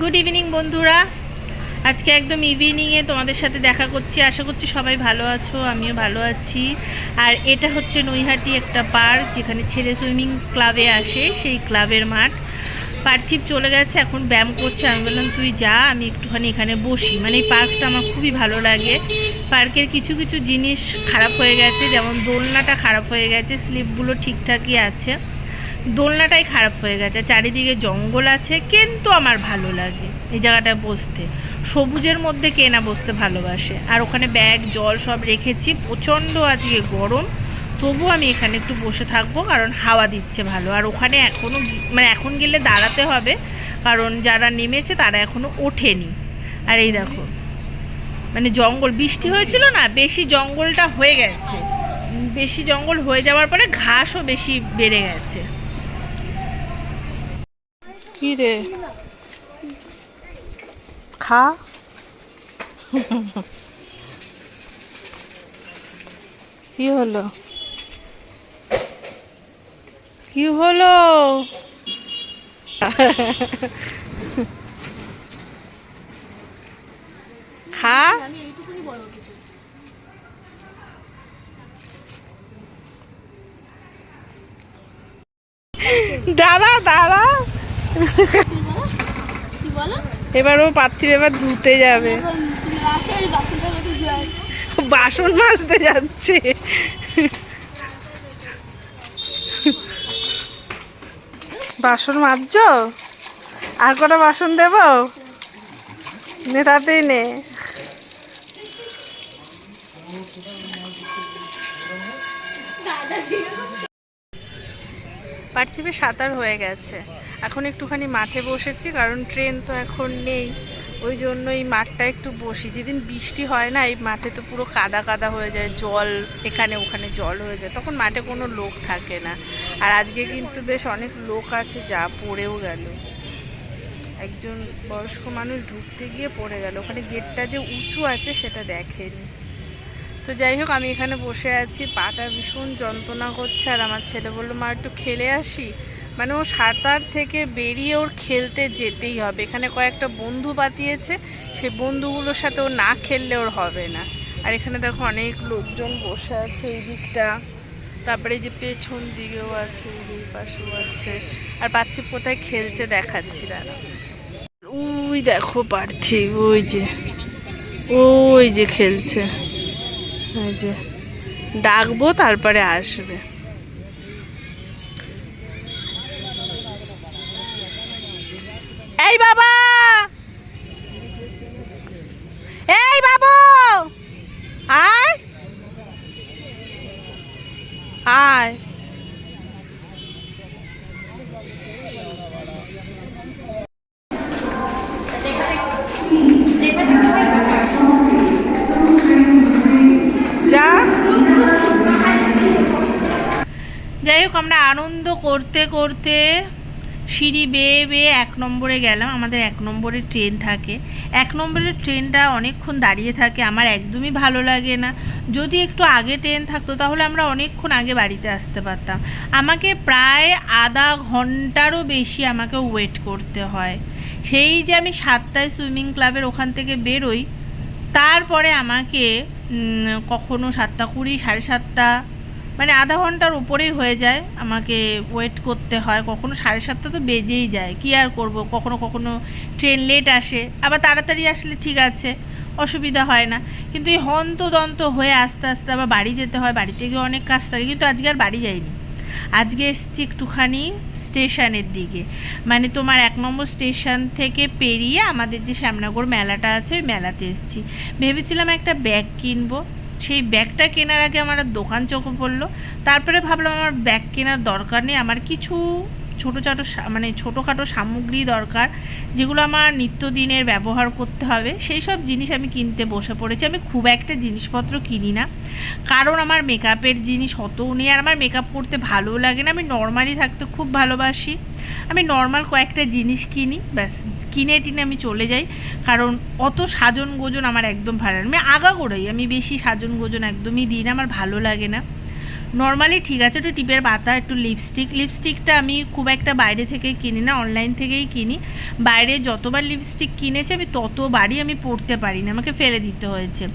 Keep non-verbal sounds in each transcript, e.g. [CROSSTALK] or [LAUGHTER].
Good evening বন্ধুরা। আজকে একদম ইভিনিংয়ে তোমাদের সাথে দেখা করছি। আশা করছি সবাই ভালো আছো, আমিও ভালো আছি। আর এটা হচ্ছে নৈহাটি একটা পার্ক, যেখানে ছেলে সুইমিং ক্লাবে আসে, সেই ক্লাবের মাঠ। পার্থিব চলে গেছে, এখন ব্যায়াম করছে। আমি বললাম, তুই যা, আমি একটুখানি এখানে বসি। মানে এই পার্কটা আমার খুবই ভালো লাগে। পার্কের কিছু কিছু জিনিস খারাপ হয়ে গেছে, যেমন দোলনাটা খারাপ হয়ে গেছে, স্লিপগুলো ঠিকঠাকই আছে। দোলনাটাই খারাপ হয়ে গেছে, চারিদিকে জঙ্গল আছে, কিন্তু আমার ভালো লাগে এই জায়গাটায় বসতে। সবুজের মধ্যে কে না বসতে ভালোবাসে? আর ওখানে ব্যাগ, জল সব রেখেছি, প্রচণ্ড আজকে গরম। তবু আমি এখানে একটু বসে থাকব, কারণ হাওয়া দিচ্ছে ভালো। আর ওখানে এখনও মানে এখন গেলে দাঁড়াতে হবে, কারণ যারা নেমেছে তারা এখনও ওঠেনি। আর এই দেখো মানে জঙ্গল, বৃষ্টি হয়েছিল না, বেশি জঙ্গলটা হয়ে গেছে। বেশি জঙ্গল হয়ে যাওয়ার পরে ঘাসও বেশি বেড়ে গেছে। কি রে খা কি হলো কি হলো খা দাঁড়া দাঁড়া এবার ও পার্থিব এবার ধুতে যাবে। বাসন মাজতে যাচ্ছে। বাসন মাজছো? আর কটা বাসন দেব? নে তাতেই নে। পার্থিবে সাঁতার হয়ে গেছে। এখন একটুখানি মাঠে বসেছি, কারণ ট্রেন তো এখন নেই। ওই জন্য এই মাঠটা একটু বসি। যেদিন বৃষ্টি হয় না, এই মাঠে তো পুরো কাদা কাদা হয়ে যায়, জল এখানে ওখানে জল হয়ে যায়। তখন মাঠে কোনো লোক থাকে না। আর আজকে কিন্তু বেশ অনেক লোক আছে, যা পড়েও গেল। একজন বয়স্ক মানুষ ঢুকতে গিয়ে পড়ে গেল। ওখানে গেটটা যে উঁচু আছে, সেটা দেখেনি। তো যাই হোক, আমি এখানে বসে আছি। পাটা ভীষণ যন্ত্রণা করছে, আর আমার ছেলে বলল, মা, একটু খেলে আসি? মানে ও সাঁতার থেকে বেরিয়ে ওর খেলতে যেতেই হবে। এখানে কয়েকটা বন্ধু পাতিয়েছে, সেই বন্ধুগুলোর সাথে ও না খেললে ওর হবে না। আর এখানে দেখো অনেক লোকজন বসে আছে এই দিকটা। তারপরে যে পেছন দিকেও আছে, এই পাশেও আছে। আর পার্থিব কোথায় খেলছে দেখাচ্ছি দাঁড়া ওই দেখো পার্থিব, ওই যে ওই যে খেলছে। ওই যে, ডাকবো তারপরে আসবে। এই বাবা! এই বাবু! আয়! আয়! যাই হোক আমরা আনন্দ করতে করতে সিঁড়ি বেয়ে বেয়ে এক নম্বরে গেলাম, আমাদের এক নম্বরের ট্রেন থাকে। এক নম্বরের ট্রেনটা অনেকক্ষণ দাঁড়িয়ে থাকে, আমার একদমই ভালো লাগে না। যদি একটু আগে ট্রেন থাকতো, তাহলে আমরা অনেকক্ষণ আগে বাড়িতে আসতে পারতাম। আমাকে প্রায় আধা ঘন্টারও বেশি আমাকে ওয়েট করতে হয়। সেই যে আমি সাতটায় সুইমিং ক্লাবের ওখান থেকে বেরোই, তারপরে আমাকে কখনো সাতটা কুড়ি, সাড়ে সাতটা মানে আধা ঘণ্টার উপরেই হয়ে যায় আমাকে ওয়েট করতে হয়। কখনো সাড়ে সাতটা তো বেজেই যায়। কি আর করব? কখনো কখনো ট্রেন লেট আসে। আবার তাড়াতাড়ি আসলে ঠিক আছে, অসুবিধা হয় না। কিন্তু এই হন্তদন্ত হয়ে আস্তে আস্তে আবার বাড়ি যেতে হয়। বাড়িতে গিয়ে অনেক কাজ থাকে। কিন্তু আজকে আর বাড়ি যাইনি। আজকে এসছি একটুখানি স্টেশনের দিকে। মানে তোমার এক নম্বর স্টেশন থেকে পেরিয়ে আমাদের যে শ্যামনগর মেলাটা আছে মেলাতে এসছি। ভেবেছিলাম একটা ব্যাগ কিনবো। সেই ব্যাগটা কেনার আগে আমার দোকান চোখে পড়ল। তারপরে ভাবলাম আমার ব্যাগ কেনার দরকার নেই, আমার কিছু ছোটো চাটো মানে ছোটোখাটো সামগ্রী দরকার, যেগুলো আমার নিত্যদিনের ব্যবহার করতে হবে, সেই সব জিনিস আমি কিনতে বসে পড়েছি। আমি খুব একটা জিনিসপত্র কিনি না। কারণ আমার মেকআপের জিনিস অতও নেই, আর আমার মেকআপ করতে ভালোও লাগে না। আমি নর্মালি থাকতে খুব ভালোবাসি। আমি নর্মাল কয়েকটা জিনিস কিনি, ব্যাস, কিনে টিনে আমি চলে যাই। কারণ অত সাজন গোজন আমার একদম ভালো না। আমি আগা করেই, আমি বেশি সাজন গোজন একদমই দিই না, আমার ভালো লাগে না। নর্মালি ঠিক আছে একটু টিপের পাতা, একটু লিপস্টিক লিপস্টিকটা আমি খুব একটা বাইরে থেকে কিনি না অনলাইন থেকেই কিনি। বাইরে যতবার লিপস্টিক কিনেছি আমি ততবারই আমি পরতে পারি না আমাকে ফেলে দিতে হয়েছে।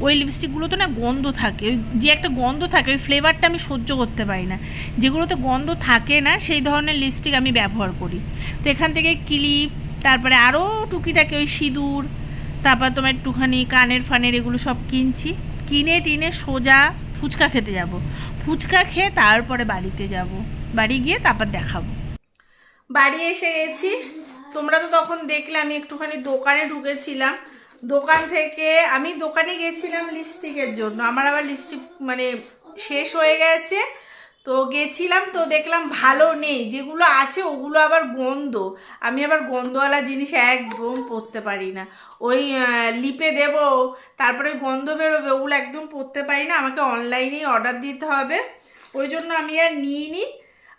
ওই লিপস্টিকগুলো তো না গন্ধ থাকে, ওই যে একটা গন্ধ থাকে, ওই ফ্লেভারটা আমি সহ্য করতে পারি না। যেগুলোতে গন্ধ থাকে না, সেই ধরনের লিপস্টিক আমি ব্যবহার করি। তো এখান থেকে ক্লিপ, তারপরে আরও টুকিটাকি ওই সিঁদুর, তারপর তোমার একটুখানি কানের ফানের এগুলো সব কিনছি। কিনে টিনে সোজা ফুচকা খেতে যাব। ফুচকা খেয়ে তারপরে বাড়িতে যাব। বাড়ি গিয়ে তারপর দেখাবো। বাড়ি এসে গেছি। তোমরা তো তখন দেখলে আমি একটুখানি দোকানে ঢুকেছিলাম। দোকান থেকে আমি দোকানে গেছিলাম লিপস্টিকের জন্য। আমার আবার লিপস্টিক মানে শেষ হয়ে গেছে। তো গেছিলাম তো দেখলাম ভালো নেই, যেগুলো আছে ওগুলো আবার গন্ধ। আমি আবার গন্ধওয়ালা জিনিস একদম পরতে পারি না। ওই লিপে দেব, তারপরে গন্ধ বেরোবে, ওগুলো একদম পরতে পারি না, আমাকে অনলাইনেই অর্ডার দিতে হবে। ওই জন্য আমি আর নিইনি।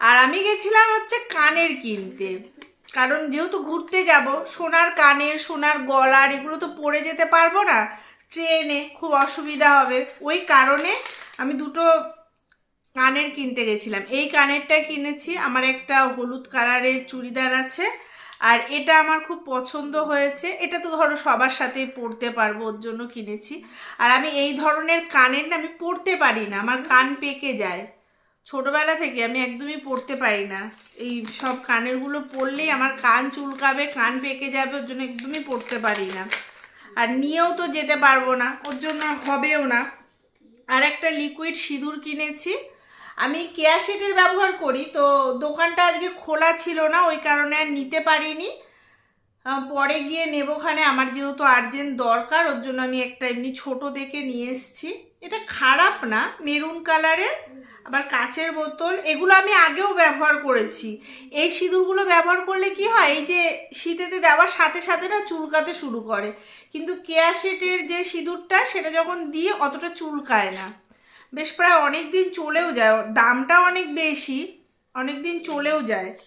আর আমি গেছিলাম হচ্ছে কানের কিনতে। কারণ যেহেতু ঘুরতে যাব, সোনার কানের, সোনার গলার এগুলো তো পরে যেতে পারব না, ট্রেনে খুব অসুবিধা হবে। ওই কারণে আমি দুটো কানের কিনতে গেছিলাম। এই কানেরটা কিনেছি। আমার একটা হলুদ কালারের চুড়িদার আছে। আর এটা আমার খুব পছন্দ হয়েছে। এটা তো ধরো সবার সাথেই পরতে পারব, ওর জন্য কিনেছি। আর আমি এই ধরনের কানের না আমি পরতে পারি না। আমার কান পেকে যায়। ছোটবেলা থেকে আমি একদমই পরতে পারি না। এই সব কানেরগুলো পরলেই আমার কান চুলকাবে, কান পেকে যাবে, ওর জন্য একদমই পরতে পারি না। আর নিয়েও তো যেতে পারব না, ওর জন্য হবেও না। আর একটা লিকুইড সিঁদুর কিনেছি। আমি কেয়া শেটের ব্যবহার করি, তো দোকানটা আজকে খোলা ছিল না, ওই কারণে আর নিতে পারিনি। পরে গিয়ে নেবোখানে আমার যেহেতু আর্জেন্ট দরকার, ওর জন্য আমি একটা এমনি ছোট দেখে নিয়ে এসেছি। এটা খারাপ না, মেরুন কালারের, আবার কাচের বোতল, এগুলো আমি আগেও ব্যবহার করেছি। এই সিঁদুরগুলো ব্যবহার করলে কি হয়, এই যে শীতেতে দেওয়ার সাথে সাথে না চুলকাতে শুরু করে। কিন্তু কেয়া শেটের যে সিঁদুরটা, সেটা যখন দিয়ে অতটা চুলকায় না। বেশ প্রায় অনেক দিন চলেও যায় দামটা অনেক বেশি অনেক দিন চলেও যায়।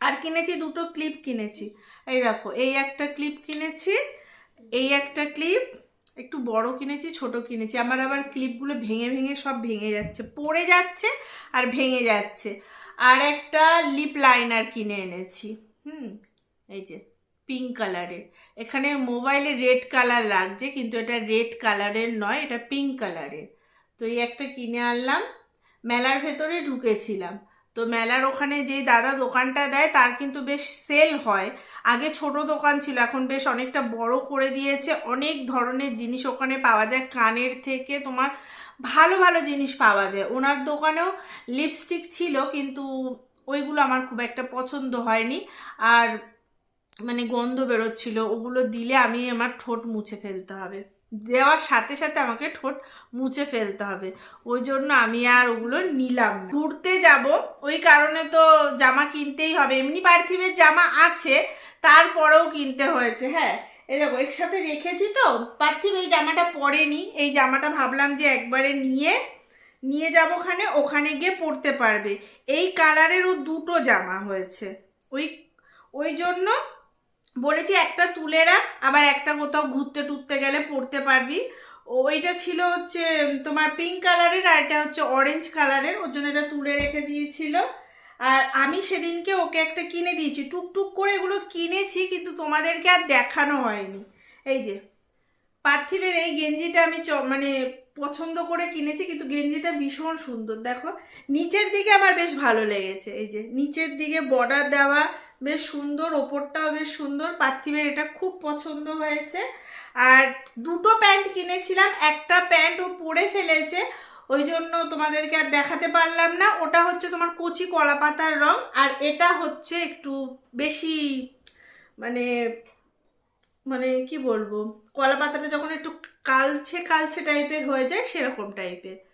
আর কিনেছি দুটো ক্লিপ কিনেছি। এই দেখো, এই একটা ক্লিপ কিনেছি, এই একটা ক্লিপ, একটু বড় কিনেছি, ছোট কিনেছি। আমার আবার ক্লিপগুলো ভেঙে ভেঙে সব ভেঙে যাচ্ছে, পড়ে যাচ্ছে আর ভেঙে যাচ্ছে। আর একটা লিপ লাইনার কিনে এনেছি, হুম, এই যে। পিঙ্ক কালারের এখানে মোবাইলে রেড কালার লাগছে, কিন্তু এটা রেড কালারের নয়, এটা পিঙ্ক কালারের তো এই একটা কিনে আনলাম। মেলার ভেতরে ঢুকেছিলাম। তো মেলার ওখানে যেই দাদা দোকানটা দেয়, তার কিন্তু বেশ সেল হয়। আগে ছোট দোকান ছিল, এখন বেশ অনেকটা বড় করে দিয়েছে। অনেক ধরনের জিনিস ওখানে পাওয়া যায়। কানের থেকে তোমার ভালো ভালো জিনিস পাওয়া যায়। ওনার দোকানেও লিপস্টিক ছিল, কিন্তু ওইগুলো আমার খুব একটা পছন্দ হয়নি। আর মানে গন্ধ বেরোচ্ছিল, ওগুলো দিলে আমি আমার ঠোঁট মুছে ফেলতে হবে। দেওয়ার সাথে সাথে আমাকে ঠোঁট মুছে ফেলতে হবে। ওই জন্য আমি আর ওগুলো নিলাম ঘুরতে যাব, ওই কারণে তো জামা কিনতেই হবে। এমনি পার্থিবের জামা আছে, তারপরেও কিনতে হয়েছে হ্যাঁ। এই দেখো একসাথে রেখেছি তো। পার্থিব, এই জামাটা পরেনি এই জামাটা ভাবলাম যে একবারে নিয়ে নিয়ে যাব ওখানে ওখানে গিয়ে পরতে পারবে। এই কালারেরও দুটো জামা হয়েছে। ওই ওই জন্য বলেছি একটা তুলে রাখ, আবার একটা কোথাও ঘুরতে টুরতে গেলে পরতে পারবি। ওইটা ছিল হচ্ছে, তোমার পিঙ্ক কালারের আর এটা হচ্ছে অরেঞ্জ কালারের ওর জন্য এটা তুলে রেখে দিয়েছিল। আর আমি সেদিনকে ওকে একটা কিনে দিয়েছি, টুকটুক করে এগুলো কিনেছি, কিন্তু তোমাদেরকে আর দেখানো হয়নি। এই যে, পার্থিবের এই গেঞ্জিটা আমি মানে পছন্দ করে কিনেছি, কিন্তু গেঞ্জিটা ভীষণ সুন্দর। দেখো, নিচের দিকে আমার বেশ ভালো লেগেছে। এই যে, নিচের দিকে বর্ডার দেওয়া, বেশ সুন্দর, ওপরটাও বেশ সুন্দর। পার্থিবের এটা খুব পছন্দ হয়েছে। আর দুটো প্যান্ট কিনেছিলাম, একটা প্যান্ট ও পরে ফেলেছে। ওই জন্য তোমাদেরকে আর দেখাতে পারলাম না। ওটা হচ্ছে তোমার কচি কলা পাতার রং, আর এটা হচ্ছে একটু বেশি মানে মানে কি বলব, কলা পাতাটা যখন একটু কালছে কালছে টাইপের হয়ে যায়, সেরকম টাইপের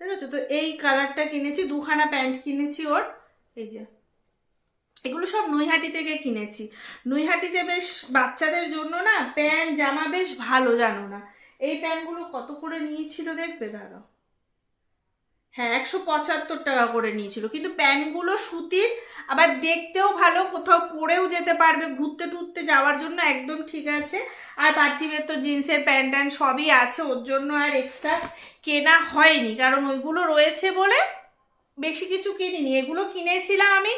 আছে তো এই কালারটা কিনেছি, দুখানা প্যান্ট কিনেছি ওর, এই যে। এগুলো সব নৈহাটি থেকে কিনেছি। নৈহাটিতে বেশ বাচ্চাদের জন্য না প্যান্ট জামা বেশ ভালো, জানো না? এই প্যান্টগুলো কত করে নিয়েছিল দেখবে? দাঁড়াও। হ্যাঁ একশো পঁচাত্তর টাকা করে নিয়েছিল। কিন্তু প্যান্টগুলো, সুতির, আবার দেখতেও ভালো, কোথাও পরেও যেতে পারবে, ঘুরতে টুরতে যাওয়ার জন্য একদম ঠিক আছে। আর পার্থিবের তো জিন্সের প্যান্ট ট্যান্ট সবই আছে, ওর জন্য আর এক্সট্রা কেনা হয়নি। কারণ ওইগুলো রয়েছে বলে বেশি কিছু কিনিনি। এগুলো কিনেছিলাম আমি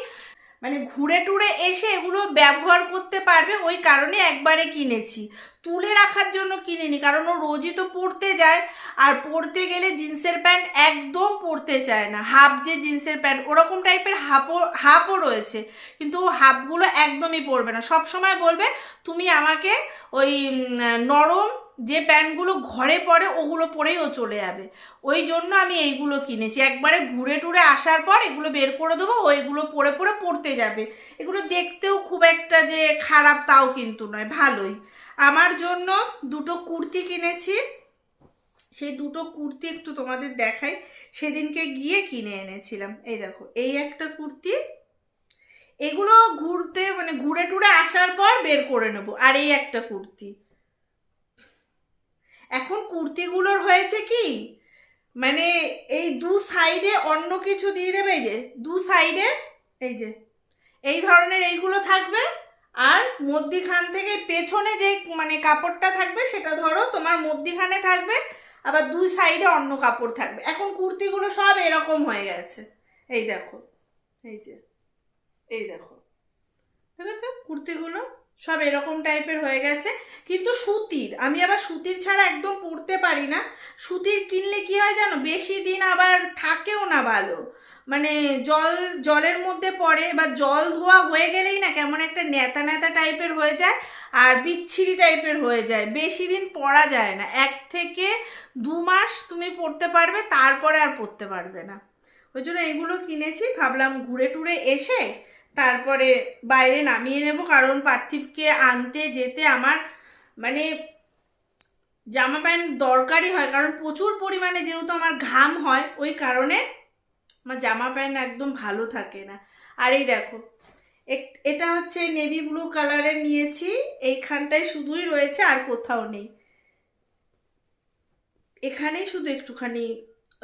মানে ঘুরে টুরে এসে এগুলো ব্যবহার করতে পারবে, ওই কারণে একবারে কিনেছি। তুলে রাখার জন্য কিনিনি, কারণ ও রোজই তো পরতে যায় আর পরতে গেলে জিন্সের প্যান্ট একদম পরতে চায় না। হাফ যে জিন্সের প্যান্ট, ওরকম টাইপের হাফও হাফও রয়েছে, কিন্তু ও হাফগুলো একদমই পরবে না। সব সময় বলবে, তুমি আমাকে ওই নরম যে প্যান্টগুলো ঘরে পরে, ওগুলো পরেই ও চলে যাবে। ওই জন্য আমি এইগুলো কিনেছি। একবারে ঘুরে টুরে আসার পর এগুলো বের করে দেবো, ও এগুলো পরে পরে পড়তে যাবে। এগুলো দেখতেও খুব একটা যে খারাপ, তাও কিন্তু নয়, ভালোই। আমার জন্য দুটো কুর্তি কিনেছি। সেই দুটো কুর্তি একটু তোমাদের দেখাই। সেদিনকে গিয়ে কিনে এনেছিলাম। এই দেখো, এই একটা কুর্তি। এগুলো ঘুরতে মানে ঘুরে টুরে আসার পর বের করে নেব। আর এই একটা কুর্তি। এখন কুর্তিগুলোর হয়েছে কি? মানে এই দু সাইডে অন্য কিছু দিয়ে দেবে এই যে, দু সাইডে এই যে, এই ধরনের এইগুলো থাকবে। আর মধ্যিখান থেকে পেছনে যে মানে কাপড়টা থাকবে, সেটা ধরো তোমার মধ্যিখানে থাকবে, আবার দুই সাইডে অন্য কাপড় থাকবে। এখন কুর্তিগুলো সব এরকম হয়ে গেছে। এই দেখো, এই যে, এই দেখো। ঠিক আছে? কুর্তিগুলো সব এরকম টাইপের হয়ে গেছে। কিন্তু সুতির, আমি আবার সুতির ছাড়া একদম পরতে পারি না। সুতির কিনলে কি হয় জানো? বেশি দিন আবার থাকেও না ভালো। মানে জল, জলের মধ্যে পড়ে বা জল ধোয়া হয়ে গেলেই না কেমন একটা নেতা নেতা টাইপের হয়ে যায় আর বিচ্ছিরি টাইপের হয়ে যায়। বেশি দিন পরা যায় না। এক থেকে দু মাস তুমি পরতে পারবে, তারপরে আর পরতে পারবে না। ওই জন্য এগুলো কিনেছি, ভাবলাম ঘুরে টুরে এসে তারপরে বাইরে নামিয়ে নেব। কারণ পার্থিবকে আনতে, যেতে আমার মানে জামা প্যান্ট দরকারই হয়। কারণ প্রচুর পরিমাণে যেহেতু আমার ঘাম হয়, ওই কারণে আমার জামা প্যান্ট একদম ভালো থাকে না। আর এই দেখো এটা হচ্ছে নেভি ব্লু কালারের নিয়েছি, এইখানটায় শুধুই রয়েছে আর কোথাও নেই। এখানেই শুধু একটুখানি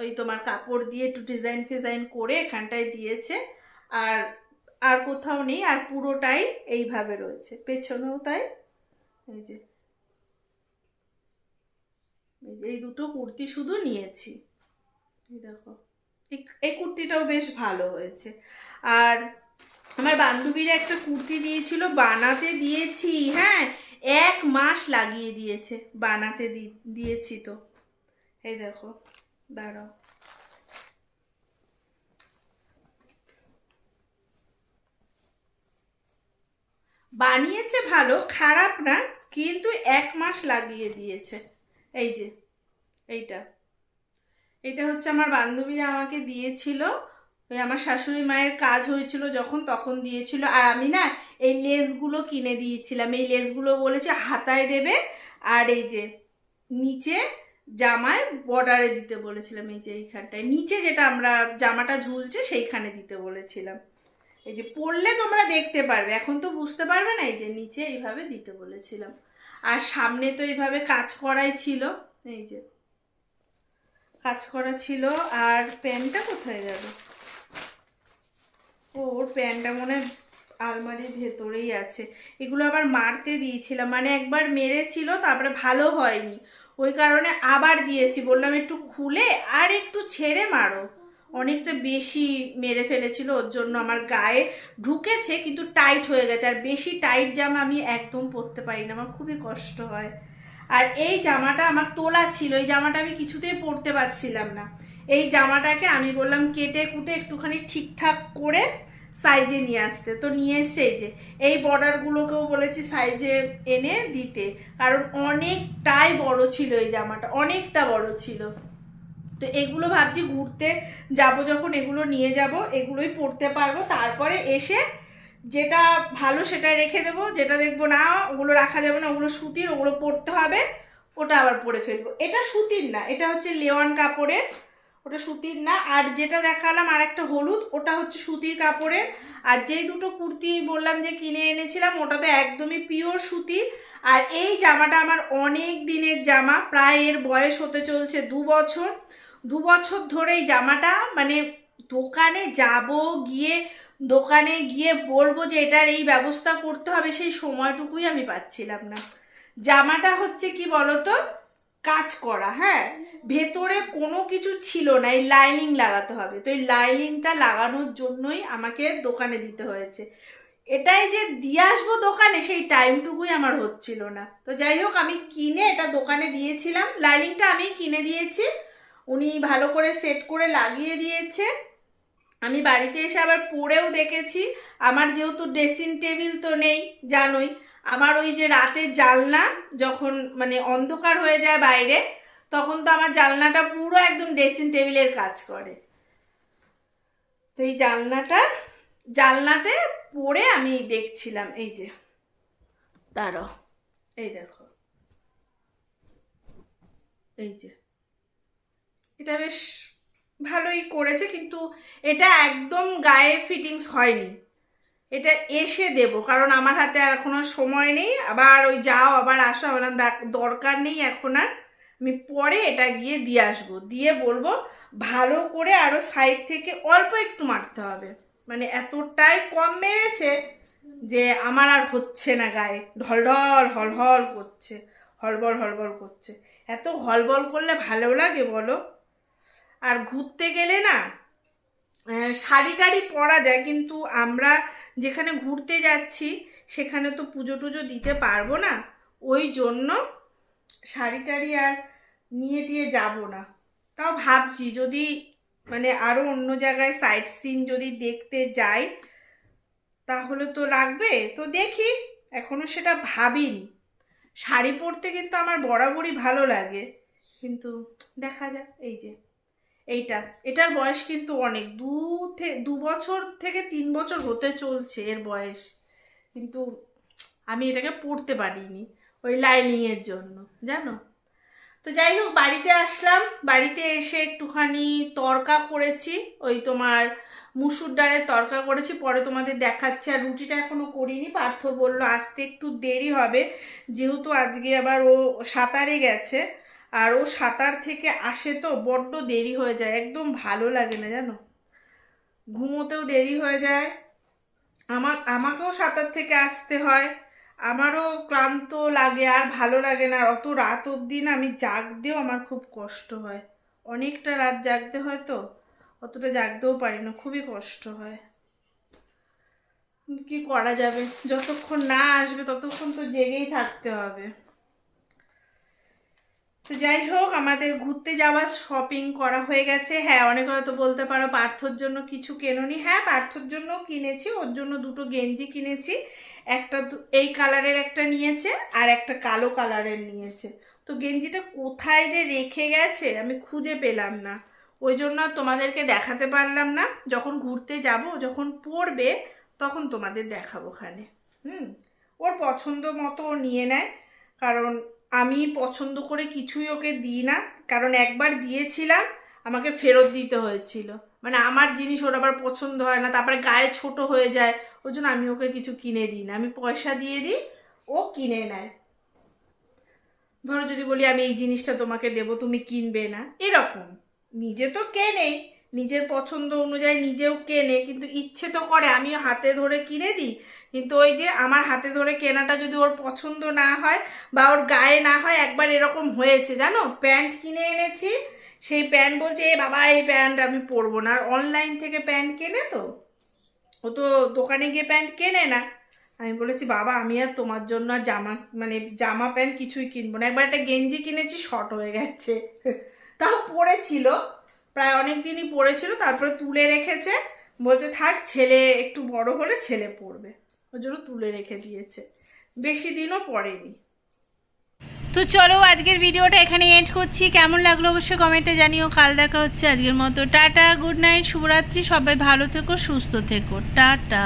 ওই তোমার কাপড় দিয়ে একটু ডিজাইন ফিজাইন করে এখানটায় দিয়েছে, আর আর কোথাও নেই, আর পুরোটাই এইভাবে রয়েছে। পেছনেও তাই, এই যে, এই দুটো কুর্তি শুধু নিয়েছি। দেখো। এই- কুর্তিটাও বেশ ভালো হয়েছে। আর আমার বান্ধবীরা একটা কুর্তি দিয়েছিল, বানাতে দিয়েছি হ্যাঁ এক মাস লাগিয়ে দিয়েছে, বানাতে দিয়েছি তো। এই দেখো, দাঁড়াও। বানিয়েছে ভালো, খারাপ না, কিন্তু এক মাস লাগিয়ে দিয়েছে। এই যে, এইটা। এটা হচ্ছে আমার বান্ধবীরা আমাকে দিয়েছিল। ওই আমার শাশুড়ি মায়ের কাজ হয়েছিল যখন, তখন দিয়েছিল। আর আমি না এই লেসগুলো কিনে দিয়েছিলাম। এই লেসগুলো বলেছে হাতায় দেবে আর এই যে নিচে জামায় বর্ডারে দিতে বলেছিলাম। এই যে এইখানটায়। নিচে যেটা আমরা জামাটা ঝুলছে সেইখানে দিতে বলেছিলাম। এই যে পরলে তোমরা দেখতে পারবে। এখন তো বুঝতে পারবে না এই যে নিচে এইভাবে দিতে বলেছিলাম। আর সামনে তো এইভাবে কাজ করাই ছিল। এই যে কাজ করা ছিল, আর প্যান্টটা কোথায় গেল? ও, ওর প্যান্টটা মনে আলমারির ভেতরেই আছে। এগুলো আবার মারতে দিয়েছিলাম মানে একবার মেরেছিল, তারপরে ভালো হয়নি। ওই কারণে আবার দিয়েছি, বললাম একটু খুলে আর একটু ছেড়ে মারো। অনেকটা বেশি মেরে ফেলেছিল, ওর জন্য আমার গায়ে ঢুকেছে, কিন্তু টাইট হয়ে গেছে। আর বেশি টাইট জামা আমি একদম পরতে পারি না, আমার খুবই কষ্ট হয়। আর এই জামাটা আমার তোলা ছিল, এই জামাটা আমি কিছুতেই পরতে পারছিলাম না। এই জামাটাকে আমি বললাম কেটে কুটে একটুখানি ঠিকঠাক করে সাইজে নিয়ে আসতে। তো নিয়ে এসে যে, এই বর্ডারগুলোকেও বলেছি সাইজে এনে দিতে। কারণ অনেকটাই বড় ছিল এই জামাটা, অনেকটা বড় ছিল। তো এগুলো ভাবছি ঘুরতে যাব, যখন এগুলো নিয়ে যাব, এগুলোই পরতে পারব। তারপরে এসে যেটা ভালো সেটা রেখে দেবো, যেটা দেখব না, ওগুলো রাখা যাবে না, ওগুলো সুতির, ওগুলো পরতে হবে, ওটা আবার পরে ফেলব। এটা সুতির না, এটা হচ্ছে লেওয়ান কাপড়ের, ওটা সুতির না। আর যেটা দেখালাম আর একটা হলুদ, ওটা হচ্ছে সুতির কাপড়ের। আর যেই দুটো কুর্তি বললাম যে কিনে এনেছিলাম, ওটা তো একদমই পিওর সুতির। আর এই জামাটা আমার অনেক দিনের জামা, প্রায় এর বয়স হতে চলছে দু বছর। দু বছর ধরে এই জামাটা মানে দোকানে যাব, গিয়ে দোকানে গিয়ে বলব যে এটার এই ব্যবস্থা করতে হবে, সেই সময়টুকুই আমি পাচ্ছিলাম না। জামাটা হচ্ছে কি বলতো? কাজ করা হ্যাঁ? ভেতরে কোনো কিছু ছিল না, এই লাইনিং লাগাতে হবে। তো এই লাইনিংটা লাগানোর জন্যই আমাকে দোকানে দিতে হয়েছে। এটাই যে দিয়ে আসব দোকানে, সেই টাইমটুকুই আমার হচ্ছিল না। তো যাই হোক, আমি কিনে এটা দোকানে দিয়েছিলাম। লাইনিংটা আমি কিনে দিয়েছি। উনি ভালো করে সেট করে লাগিয়ে দিয়েছে। আমি বাড়িতে এসে আবার পরেও দেখেছি। আমার যেহেতু ড্রেসিং টেবিল তো নেই, জানোই। আমার ওই যে রাতের জানলা যখন মানে অন্ধকার হয়ে যায় বাইরে, তখন তো আমার জানলাটা পুরো একদম ড্রেসিং টেবিলের কাজ করে। তো এই জানলাটা, জানলাতে পড়ে আমি দেখছিলাম, এই যে। দাঁড়ো এই দেখো। এই যে। এটা বেশ ভালোই করেছে, কিন্তু এটা একদম গায়ে ফিটিংস হয়নি। এটা এসে দেব, কারণ আমার হাতে আর এখনও সময় নেই। আবার ওই যাও, আবার আসো, আমার দরকার নেই এখন আর। আমি পরে এটা গিয়ে দিয়ে আসব। দিয়ে বলব, ভালো করে আরও সাইড থেকে অল্প একটু মারতে হবে। মানে এতটাই কম মেরেছে যে আমার আর হচ্ছে না গায়ে। ঢলঢল, হলহল করছে। হলবল হলবল করছে। এত হলবল করলে ভালো লাগে বলো? আর ঘুরতে গেলে না শাড়ি টাড়ি পরা যায়, কিন্তু আমরা যেখানে ঘুরতে যাচ্ছি, সেখানে তো পুজো টুজো দিতে পারব না। ওই জন্য শাড়ি টাড়ি আর নিয়ে টিয়ে যাব না। তাও ভাবছি যদি মানে আরও অন্য জায়গায় সাইট সিন যদি দেখতে যাই, তাহলে তো লাগবে। তো দেখি, এখনও সেটা ভাবিনি। শাড়ি পরতে কিন্তু আমার বরাবরই ভালো লাগে। কিন্তু দেখা যাক, এই যে। এইটা, এটার বয়স কিন্তু অনেক, দু দু বছর থেকে তিন বছর হতে চলছে এর বয়স। কিন্তু আমি এটাকে পড়তে পারিনি ওই লাইনিংয়ের জন্য, জানো? তো যাই হোক, বাড়িতে আসলাম, বাড়িতে এসে একটুখানি তরকা করেছি, ওই তোমার মুসুর ডালের তরকা করেছি, পরে তোমাদের দেখাচ্ছি, আর রুটিটা এখনও করিনি, পার্থ বলল আসতে একটু দেরি হবে, যেহেতু আজকে আবার ও সাঁতারে গেছে আর ও সাঁতার থেকে আসে তো বড্ড দেরি হয়ে যায়, একদম ভালো লাগে না জানো? ঘুমোতেও দেরি হয়ে যায়। আমার, আমাকেও সাঁতার থেকে আসতে হয়। আমারও ক্লান্ত লাগে, আর ভালো লাগে না। অত রাত অবধি না আমি জাগতেও আমার খুব কষ্ট হয়। অনেকটা রাত জাগতে হয় তো, অতটা জাগতেও পারি না, খুবই কষ্ট হয়। কি করা যাবে? যতক্ষণ না আসবে ততক্ষণ তো জেগেই থাকতে হবে। তো যাই হোক, আমাদের ঘুরতে যাওয়ার শপিং করা হয়ে গেছে। হ্যাঁ অনেকে হয়তো বলতে পারো পার্থর জন্য কিছু কেননি। হ্যাঁ পার্থর জন্য কিনেছি, ওর জন্য দুটো গেঞ্জি কিনেছি। একটা এই কালারের একটা নিয়েছে আর একটা কালো কালারের নিয়েছে। তো গেঞ্জিটা কোথায় যে রেখে গেছে আমি খুঁজে পেলাম না। ওই জন্য তোমাদেরকে দেখাতে পারলাম না। যখন ঘুরতে যাব, যখন পরবে তখন তোমাদের দেখাবো ওখানে। হুম, ওর পছন্দ মতো নিয়ে নেয়। কারণ আমি পছন্দ করে কিছুই ওকে দিই না, কারণ একবার দিয়েছিলাম, আমাকে ফেরত দিতে হয়েছিল। মানে আমার জিনিস ওর আবার পছন্দ হয় না, তারপরে গায়ে ছোট হয়ে যায়, ওই জন্য আমি ওকে কিছু কিনে দিই না। আমি পয়সা দিয়ে দিই, ও কিনে নেয়। ধরো যদি বলি, আমি এই জিনিসটা তোমাকে দেবো, তুমি কিনবে না। এরকম। নিজে তো কেনে, নিজের পছন্দ অনুযায়ী নিজেও কেনে, কিন্তু ইচ্ছে তো করে, আমিও হাতে ধরে কিনে দিই। কিন্তু ওই যে আমার হাতে ধরে কেনাটা যদি ওর পছন্দ না হয় বা ওর গায়ে না হয়, একবার এরকম হয়েছে, জানো? প্যান্ট কিনে এনেছি, সেই প্যান্ট বলছে, এ বাবা, এই প্যান্ট আমি পরবো না। আর অনলাইন থেকে প্যান্ট কেনে তো? ও তো দোকানে গিয়ে প্যান্ট কেনে না। আমি বলেছি, বাবা, আমি আর তোমার জন্য জামা মানে জামা প্যান্ট কিছুই কিনবো না। একবার একটা গেঞ্জি কিনেছি শর্ট হয়ে গেছে। [LAUGHS] তাও পরেছিল, প্রায় অনেক দিনই পরেছিল, তারপরে তুলে রেখেছে। বলছে, থাক, ছেলে একটু বড় হলে ছেলে পরবে। ওই জন্য তুলে রেখে দিয়েছে। বেশি দিনও পরেনি তো চলো আজকের ভিডিওটা এখানে এন্ড করছি। কেমন লাগল অবশ্যই কমেন্টে জানিও। কাল দেখা হচ্ছে আজকের মতো। টাটা গুড নাইট শুভরাত্রি। সবাই ভালো থেকো, সুস্থ থেকো। টাটা।